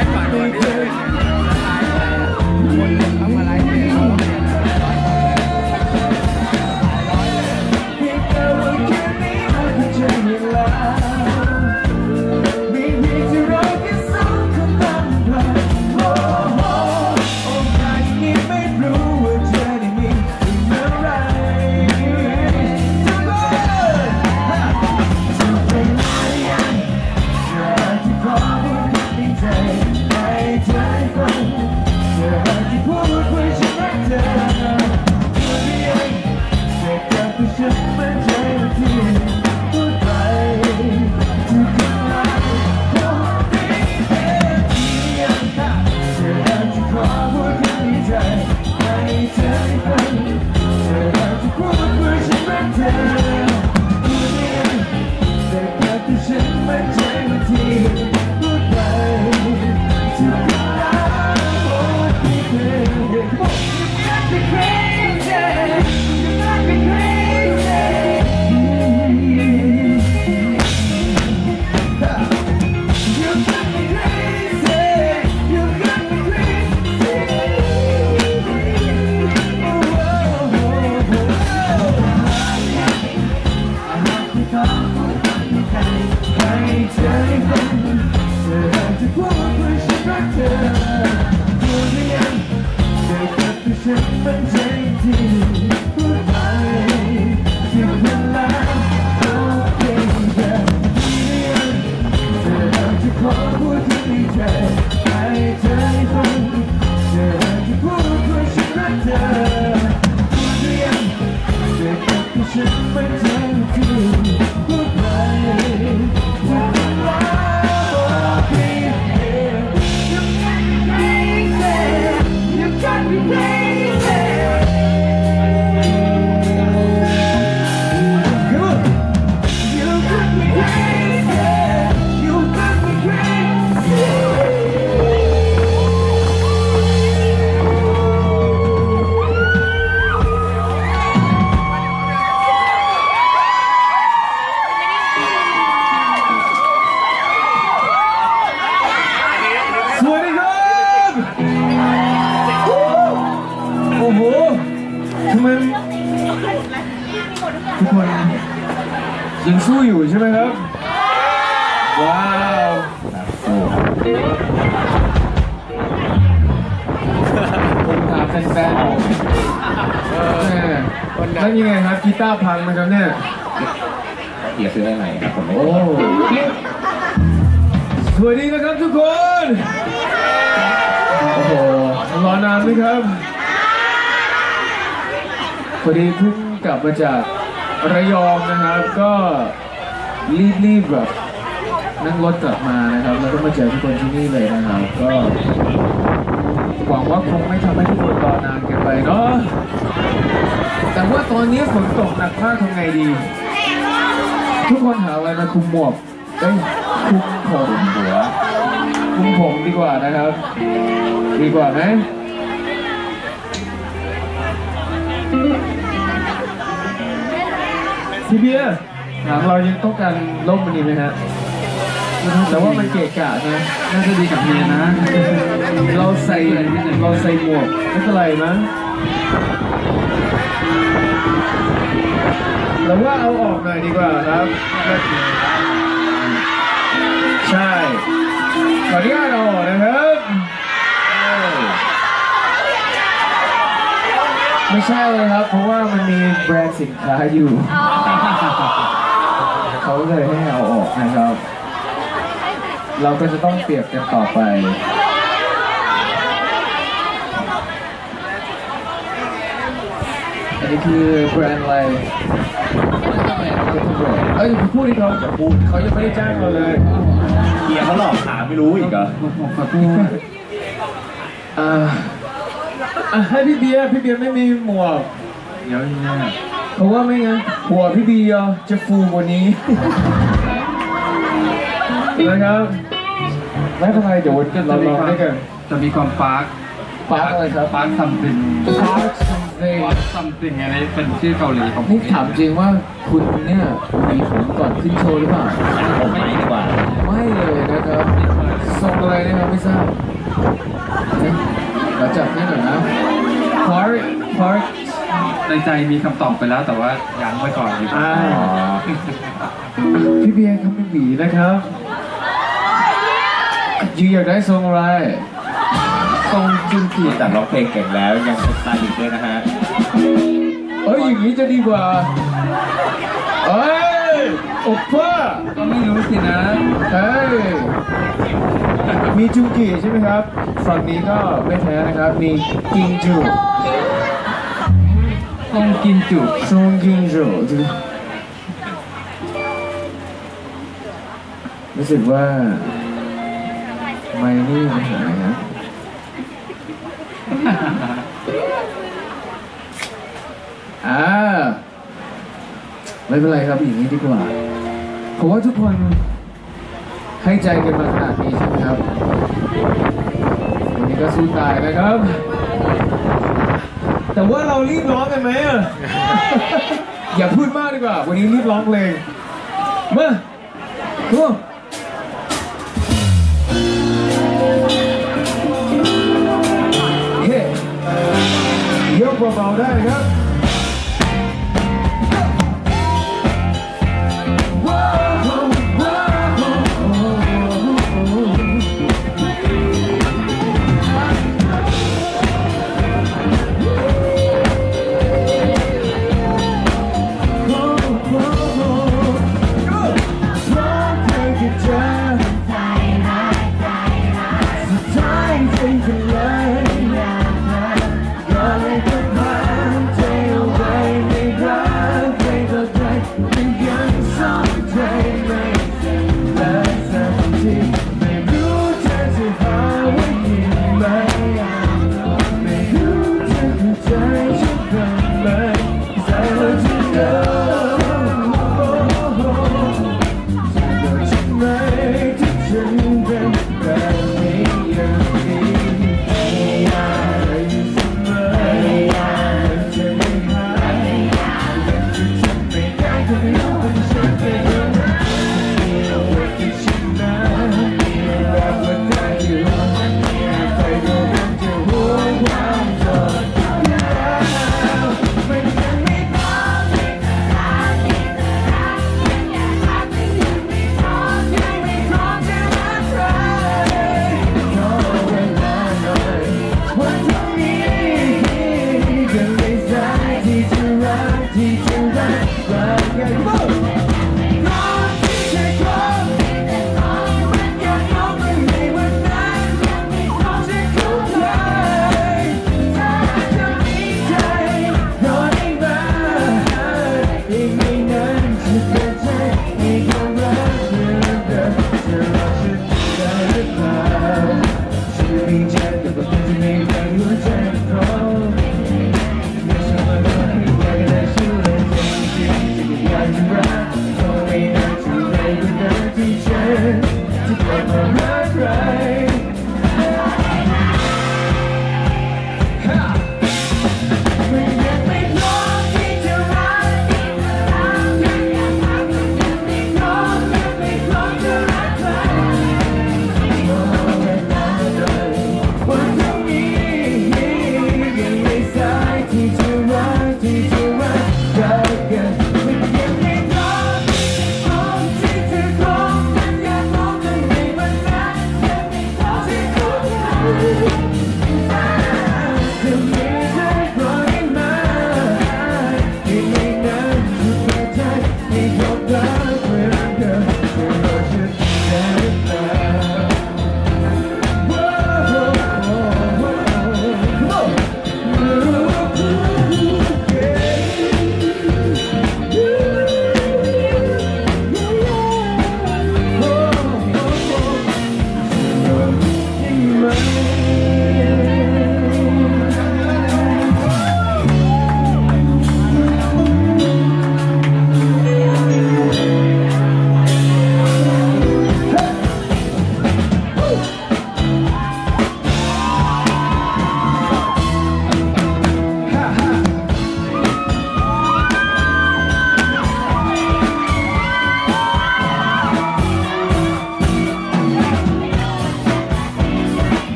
I'd find one. าวผมถามแฟนๆผมเออแล้วยังไงครับกีตาร์พังไหมครับเนี่ยเกียร์ซื้อได้ไหมครับผมไม่โอ้สวัสดีนะครับทุกคนโอ้โหรอนานไหมครับพอดีเพิ่งกลับมาจากระยองนะครับ ก็รีบๆแบบ นั่งรถกลับมานะครับ แล้วก็มาเจอทุกคนที่นี่เลยนะครับก็หวังว่าคงไม่ทำให้ทุกคนรอนานเกินไปเนาะแต่ว่าตอนนี้ฝนตกหนักมากทำไงดี ทุกคนหาอะไรมาคลุมหมวกเอ้ยคลุมผมหัวคลุมผมดีกว่านะครับ ดีกว่าไหมพี่เบียร์ถามเรายังต้องการร่มมันนี้ไหมฮะ แต่ว่ามันเกะกะนะ น่าจะดีกับเมียนะ เราใส่เราใส่หมวกไม่เป็นไรมั้งเราว่าเอาออกหน่อยดีกว่าครับ ใช่ขออนุญาตเอาออกนะครับ ไม่ใช่เลยครับ เพราะว่ามันมีแบรนด์สินค้าอยู่ เขาเลยให้เอาออกนะครับ เราก็จะต้องเปรียบกันต่อไป อันนี้คือแบรนด์อะไรเอ้ยพูดดิเขาพูดเขายังไม่ได้จ้างเราเลยเกียร์เขาหลอกถามไม่รู้อีกเหรอขอโทษอ่าอะให้พี่เบียร์พี่เบียร์ไม่มีหมวกเดี๋ยวเนี่ยเพราะว่าไม่งั้นหัวพี่เบียร์จะฟูกว่านี้นะครับ ไม่เป็นไรเดี๋ยวเราลองด้วยกันจะมีความปาร์คปาร์คอะไรครับปาร์คซัมติงปาร์คซัมเดปาร์คซัมติงอะไรเป็นชื่อเกาหลีของนี่ถามจริงว่าคุณเนี่ยมีผมก่อนขึ้นโชว์หรือเปล่า ผมไม่ดีกว่า ไม่เลยนะครับทรงอะไรนะครับไม่ทราบเอ๊ะเราจับนี่หน่อยนะ Park Park ในใจมีคำตอบไปแล้วแต่ว่ายังไว้ก่อนดีกว่าอ่าพี่เบียร์เขาเป็นหวีนะครับ ยูอยากได้ทรงอะไร ทรงจุนกีแต่ร้องเพลงเก่งแล้วยังเป็นตาอีกด้วยนะฮะ เอ้ยอย่างนี้จะดีกว่า เอ้ยโอป้าก็ไม่รู้สินะ เฮ้ย มีจุงกีใช่ไหมครับ ฝั่งนี้ก็ไม่แพ้นะครับ มีกิงจูทรงกินจุซงกิงจูรู้สึกว่า ไม่นี่มันหายนะอ่าไม่เป็นไรครับอย่างนี้ดีกว่าผมว่าทุกคนให้ใจกันมาขนาดนี้ใช่ไหมครับ วันนี้ก็สู้ตายนะครับ แต่ว่าเรารีบร้องกันไหมอะอย่าพูดมากดีกว่า วันนี้รีบร้องเพลงมาทุ พวกเราได้ครับ